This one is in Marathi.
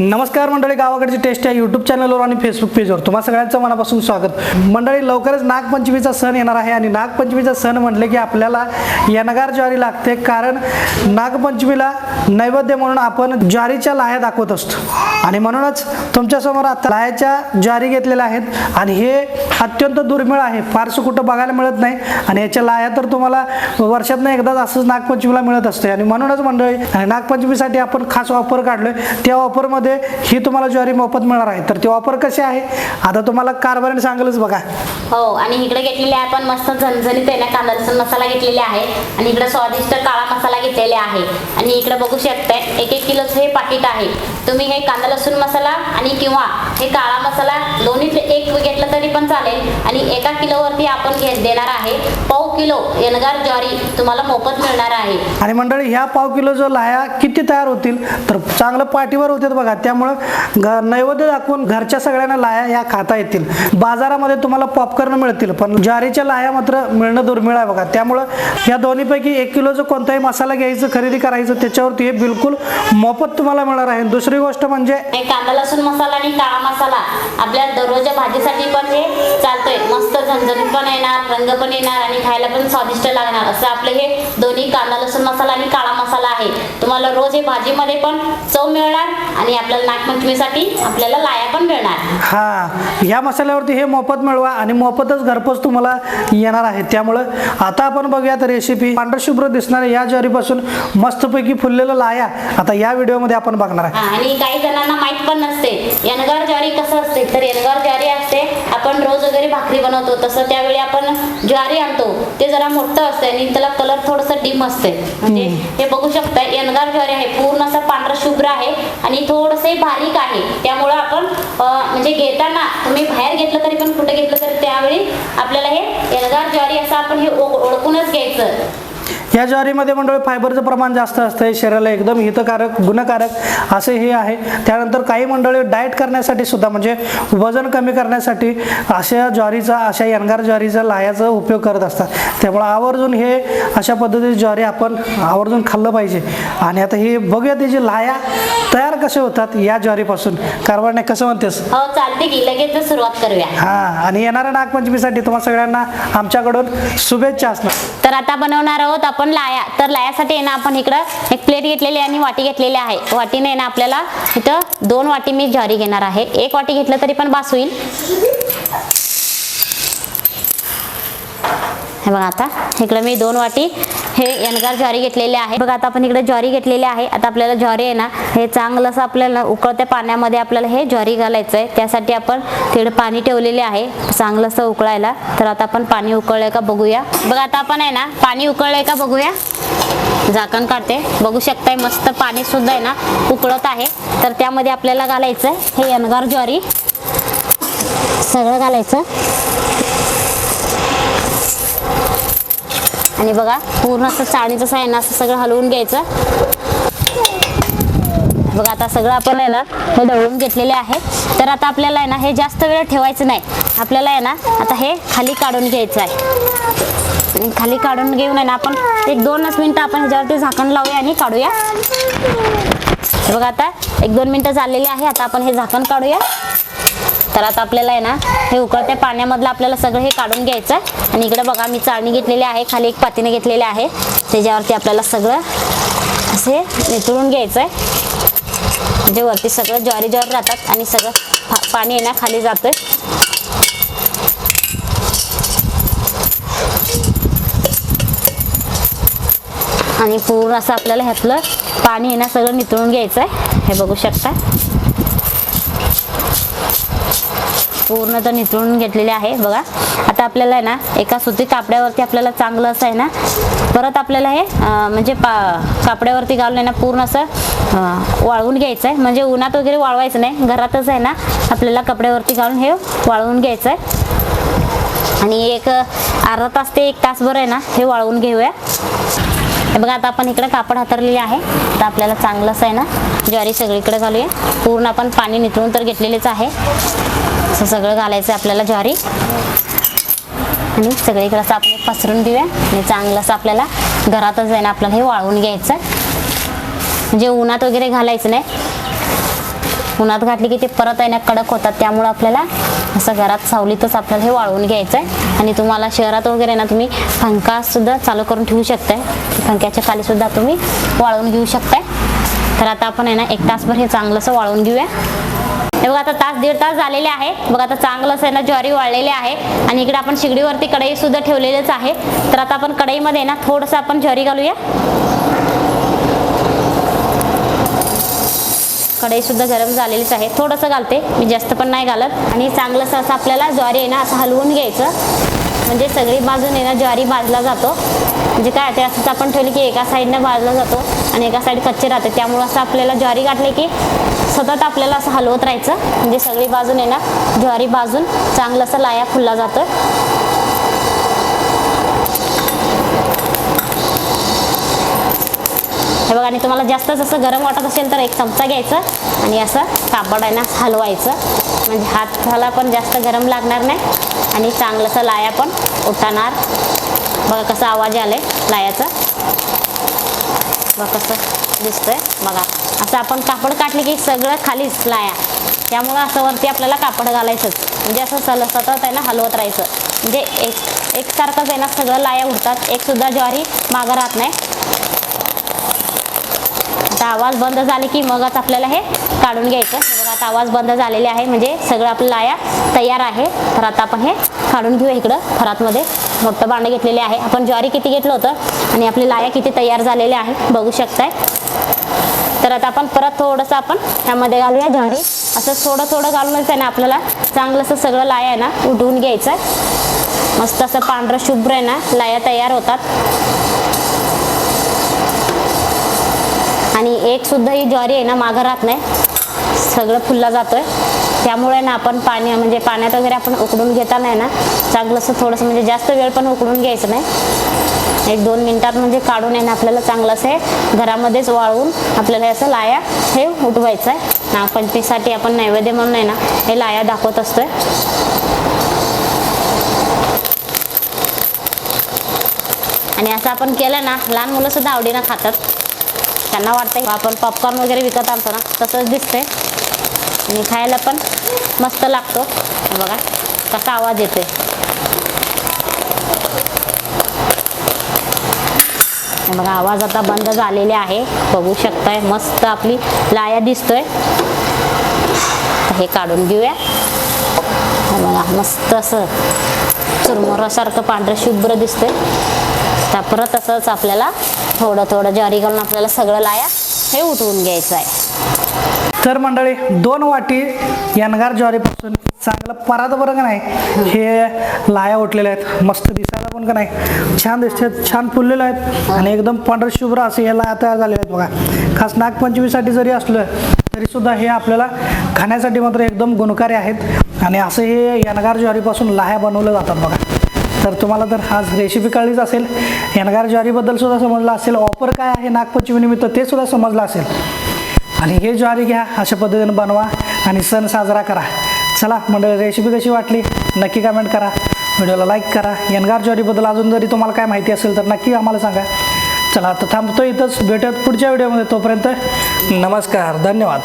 नमस्कार मंडळी गावाकडची टेस्ट या यूट्यूब चॅनलवर आणि फेसबुक पेजवर तुम्हा सगळ्यांचं मनापासून स्वागत. मंडळी लवकरच नागपंचमीचा सण येणार आहे आणि नागपंचमीचा सण म्हटले की आपल्याला यनगार ज्वारी लागते कारण नागपंचमीला नैवेद्य म्हणून आपण ज्वारीच्या लाह्या दाखवत असतो. आणि म्हणूनच तुमच्यासमोर आता लाह्याच्या ज्वारी घेतलेल्या आहेत. आणि हे अत्यंत दुर्मिळ आहे. फारसं कुठं बघायला मिळत नाही. आणि याच्या लाह्या तर तुम्हाला वर्षातनं एकदाच असंच नागपंचमीला मिळत असते. आणि म्हणूनच मंडळी आणि नागपंचमीसाठी आपण खास ऑफर काढलोय. त्या ऑफरमध्ये ही तुम्हाला ज्वारी मोफत मिळणार आहे. तर ती ऑफर कशी आहे? आता तुम्हाला कारभारीने सांगलच बघा. हो आणि इकडे घेतलेले आहे आपण मस्त झणझणीत आहे ना कांदा लसूण मसाला घेतलेले आहे. आणि इकडे स्वादिष्ट काळा मसाला घेतलेला आहे. आणि इकडे बघू शकताय एक एक किलोचं हे पाकिट आहे. तुम्ही हे कांदा लसूण मसाला आणि किंवा हे काळा मसाला दोन्हीतले एक घेतलं तरी पण चालेल. आणि एका किलोवरती आपण घे देणार आहे. पाव किलो एनगार ज्वारी तुम्हाला मोफत मिळणार आहे. आणि मंडळी ह्या पाव किलो जो लाह्या किती तयार होतील? तर चांगलं पाठीवर होतात बघा. त्यामुळं नैवेद्य दाखवून घरच्या सगळ्यांना लाह्या ह्या खाता येतील. बाजारामध्ये तुम्हाला पॉपकॉर्न मिळतील पण ज्वारीच्या लाह्या मात्र मिळणं दुर्मिळ आहे बघा. त्यामुळं या दोन्हीपैकी एक किलोचं कोणताही मसाला घ्यायचं खरेदी करायचं त्याच्यावरती हे बिलकुल मोफत तुम्हाला मिळणार आहे. दुसरी गोष्ट म्हणजे कांदा लसूण मसाला आणि काळा मसाला. आपल्या दररोजच्या भाजीसाठी पण हे चालतोय. मस्त झणझणीत पण येणार रंग पण येणार आणि खायला पण स्वादिष्ट लागणार. असं आपलं हे दोन्ही कांदा लसूण मसाला आणि काळा मसाला आहे. तुम्हाला रोज हे भाजीमध्ये पण चव मिळणार आणि आपल्याला नागपंचमीसाठी आपल्याला लाया पण मिळणार. हा ह्या मसाल्यावरती हे मोफत मिळवा आणि मोफतच घरपोच तुम्हाला येणार आहे. त्यामुळं आता आपण बघूयात रेसिपी पांढरशुभ्र दिसणाऱ्या या ज्वारीपासून. मस्तपैकी फुललेलं लाया आता या व्हिडिओमध्ये आपण बघणार आहे. आणि काही जणांना माहीत पण नसते. यनगार ज्वारी कसं असते? तर यनगार ज्वारी असते. आपण रोज वगैरे भाकरी बनवतो तसं त्यावेळी आपण ज्वारी आणतो. ते जरा मोठं असते आणि त्याला कलर थोडस डिम असते म्हणजे हे बघू शकता यनगार ज्वारी आहे. पूर्ण असं पांढरं शुभ्र आहे आणि थोडस बारीक आहे. त्यामुळं आपण म्हणजे घेताना तुम्ही बाहेर घेतलं तरी पण कुठे घेतलं तरी त्यावेळी आपल्याला हे यनगार ज्वारी असं आपण हे ओळ- ओळखूनच घ्यायचं. या ज्वारीमध्ये मंडळी फायबरचं प्रमाण जास्त असतं शरीराला एकदम हितकारक गुणकारक असे हे आहे. त्यानंतर काही मंडळी डाएट करण्यासाठी सुद्धा म्हणजे वजन कमी करण्यासाठी अशा ज्वारीचा अशा यनगार ज्वारीचा लाह्याचा उपयोग करत असतात. त्यामुळे आवर्जून हे अशा पद्धतीची ज्वारी आपण आवर्जून खाल्लं पाहिजे. आणि आता हे बघूया त्याची लाह्या तयार कसे होतात या ज्वारीपासून. कारवाडणे कसं म्हणतेस? हो चालते की लगेच सुरुवात करूया. हां आणि येणाऱ्या नागपंचमीसाठी तुम्हा सगळ्यांना आमच्याकडून शुभेच्छा असणार. तर आता बनवणार आहोत आपण लाया तर लायासाठी आहे ना आपण इकडं एक प्लेट घेतलेली आणि वाटी घेतलेली आहे. वाटीने ना आपल्याला इथं दोन वाटी मी ज्वारी घेणार आहे. एक वाटी घेतलं तरी पण बास होईल. हे बघा आता. इकडं मी दोन वाटी हे एनगार ज्वारी घेतलेले आहे. बघा आता आपण इकडे ज्वारी घेतलेली आहे. आता आपल्याला ज्वारी आहे ना हे चांगलं असं आपल्याला उकळत्या पाण्यामध्ये आपल्याला हे ज्वारी घालायचं आहे त्यासाठी आपण तिकडे पाणी ठेवलेले आहे. चांगलं असं उकळायला. तर आता आपण पाणी उकळलंय का बघूया. बघा आता आपण आहे ना पाणी उकळलंय का बघूया. झाकण काढते. बघू शकताय मस्त पाणी सुद्धा आहे ना उकळत आहे. तर त्यामध्ये आपल्याला घालायचं आहे हे एनगार ज्वारी. सगळं घालायचं. आणि बघा पूर्ण असं चाळणीचं असं आहे ना असं सगळं हलवून घ्यायचं. बघा आता सगळं आपण आहे ना हे दळून घेतलेले आहे. तर आता आपल्याला आहे ना हे जास्त वेळ ठेवायचं नाही. आपल्याला आहे ना आता हे खाली काढून घ्यायचं आहे. खाली काढून घेऊन आहे ना आपण एक दोनच मिनटं आपण ह्याच्यावरती झाकण लावूया आणि काढूया. बघा आता एक दोन मिनटं झालेली आहे आता आपण हे झाकण काढूया. तर आता आपल्याला आहे ना हे उकळत्या पाण्यामधलं आपल्याला सगळं हे काढून घ्यायचं आहे आणि इकडे बघा मी चाळणी घेतलेली आहे खाली एक पातीने घेतलेले आहे. त्याच्यावरती आपल्याला सगळं असे नितळून घ्यायचं आहे म्हणजे वरती सगळं ज्वारी ज्वारी राहतात आणि सगळं पाणी आहे ना खाली जातं आणि पूर्ण असं आपल्याला ह्यातलं पाणी आहे ना सगळं नितळून घ्यायचं आहे हे बघू शकता पूर्ण तर नितळून घेतलेले आहे. बघा आता आपल्याला आहे ना एका सुती कापड्यावरती आपल्याला चांगलं असं आहे ना परत आपल्याला हे म्हणजे पा कापड्यावरती घालून आहे ना पूर्ण असं वाळवून घ्यायचं आहे म्हणजे उन्हात वगैरे वाळवायचं नाही. घरातच आहे ना आपल्याला कपड्यावरती घालून हे वाळवून घ्यायचं आहे आणि एक अर्धा तास ते एक तासभर आहे ना हे वाळवून घेऊया. हे बघा आता आपण इकडे कापड हातरलेले आहे. तर आपल्याला चांगलंच आहे ना ज्वारी सगळीकडे घालूया. पूर्ण आपण पाणी निथळून तर घेतलेलेच आहे. असं सगळं घालायचं आहे आपल्याला ज्वारी. आणि सगळीकडे असं आपण पसरून देऊया आणि चांगलं असं आपल्याला घरातच आहे ना आपल्याला हे वाळवून घ्यायचं आहे. म्हणजे उन्हात वगैरे घालायचं नाही. उन्हात घातली की ते परत आहे ना कडक होतात. त्यामुळं आपल्याला असं घरात सावलीतच आपल्याला हे वाळवून घ्यायचं आहे. आणि तुम्हाला शहरात वगैरे ना तुम्ही पंखासुद्धा चालू करून ठेवू शकताय. पंख्याच्या खालीसुद्धा तुम्ही वाळवून घेऊ शकताय. तर आता आपण आहे ना एक तासभर हे चांगलंसं वाळवून घेऊया. हे बघा आता तास दीड तास झालेले आहे. बघा आता चांगलं असं आहे ना ज्वारी वाळलेले आहे. आणि इकडे आपण शिगडीवरती कढई सुद्धा ठेवलेलेच आहे. तर आता आपण कढईमध्ये ना थोडंसं आपण ज्वारी घालूया. कढई सुद्धा गरम झालेलीच आहे. थोडंसं घालते. मी जास्त पण नाही घालत. आणि चांगलंसं असं आपल्याला ज्वारी आहे ना असं हलवून घ्यायचं. म्हणजे सगळी बाजूने ना ज्वारी भाजला जातो. म्हणजे काय ते असंच आपण ठेवलं की एका साईडनं भाजला जातो आणि एका साईड कच्चे राहते त्यामुळं असं आपल्याला ज्वारी गाठले की सतत आपल्याला असं हलवत राहायचं. म्हणजे सगळी बाजूने ना ज्वारी भाजून चांगलं असं लाया फुलला जातं हे बघा आणि तुम्हाला जास्तच असं गरम वाटत असेल तर एक चमचा घ्यायचं आणि असं कापड आहे ना हलवायचं. म्हणजे हाताला पण जास्त गरम लागणार नाही. आणि चांगलंसं लाया पण उठणार. बघा कसा आवाज आलाय लायाचा. बघा कसं दिसतंय. बघा असं आपण कापड काढले की सगळं खालीच लाया. त्यामुळं असं वरती आपल्याला कापड घालायचंच. म्हणजे असं सल सतत आहे हलवत राहायचं. म्हणजे एक एकसारखंच आहे ना सगळं लाया उडतात. एकसुद्धा ज्वारी मागं राहत नाही. आता आवाज बंद झाले की मगच आपल्याला हे काढून घ्यायचं. बघा आता आवाज बंद झालेले आहे म्हणजे सगळं आपलं लाया तयार आहे. तर आता आपण हे काढून घेऊ इकडं फरातमध्ये मोठं भांडं घेतलेले आहे. आपण ज्वारी किती घेतलं होतं आणि आपले लाया किती तयार झालेले आहे बघू शकताय. तर आता आपण परत थोडंसं आपण ह्यामध्ये घालूया ज्वारी. असं थोडं थोडं घालूनच आहे म्हणजे ना आपल्याला चांगलं असं सगळं लाया आहे ना उठवून घ्यायचं आहे मस्त असं पांढरं शुभ्र आहे ना लाया तयार होतात. आणि एक सुद्धा ही ज्वारी आहे ना मागं राहत नाही. सगळं फुलला जातोय. त्यामुळे ना आपण पाणी म्हणजे पाण्यात वगैरे आपण उकडून घेताना आहे ना. चांगलंसं थोडंसं म्हणजे जास्त वेळ पण उकडून घ्यायचं नाही. एक दोन मिनिटात म्हणजे काढून आहे ना आपल्याला चांगलं असं हे घरामध्येच वाळवून आपल्याला असं लाया हे उठवायचं आहे. नागपंचमीसाठी आपण नैवेद्य म्हणून आहे ना हे लाया दाखवत असतोय. आणि असं आपण केलं ना लहान मुलं सुद्धा आवडीनं खातात. त्यांना वाटतं आपण पॉपकॉर्न वगैरे विकत आणतो ना तसंच दिसतंय. आणि खायला पण मस्त लागतो. बघा कसा आवाज येतोय. बघा आवाज आता बंद झालेले आहे. बघू शकताय मस्त आपली लाया दिसतोय. हे काढून घेऊया. बघा मस्त असं चुरमुरासारखं पांढरं शुभ्र दिसतंय. तर परत असंच आपल्याला थोडं थोडं ज्वारी घालून आपल्याला सगळं लाया हे उठवून घ्यायचं आहे. तर मंडळी दोन वाटी यनगार ज्वारीपासून चांगलं परात बरं का नाही? हे लाया उठलेल्या आहेत. मस्त दिसायला पण का नाही? छान दिसतात छान फुललेलं आहेत. आणि एकदम पांढर शुभ्र असे हे लाया तयार झालेले आहेत बघा. खास नागपंचमीसाठी जरी असलं तरीसुद्धा हे आपल्याला खाण्यासाठी मात्र एकदम गुणकारी आहेत. आणि असं हे यनगार ज्वारीपासून लाह्या बनवल्या जातात बघा. तर तुम्हाला तर आज रेसिपी कळलीच असेल एनगार ज्वारीबद्दल सुद्धा समजलं असेल ऑफर काय आहे नागपंचमीनिमित्त ते सुद्धा समजलं असेल. आणि हे ज्वारी घ्या अशा पद्धतीनं बनवा आणि सण साजरा करा. चला मंडळी रेसिपी कशी वाटली? नक्की कमेंट करा. व्हिडिओला लाईक करा. एनगार ज्वारीबद्दल अजून जरी तुम्हाला काय माहिती असेल तर नक्की आम्हाला सांगा. चला आता थांबतो इथंच. भेटत पुढच्या व्हिडिओमध्ये तोपर्यंत. नमस्कार धन्यवाद.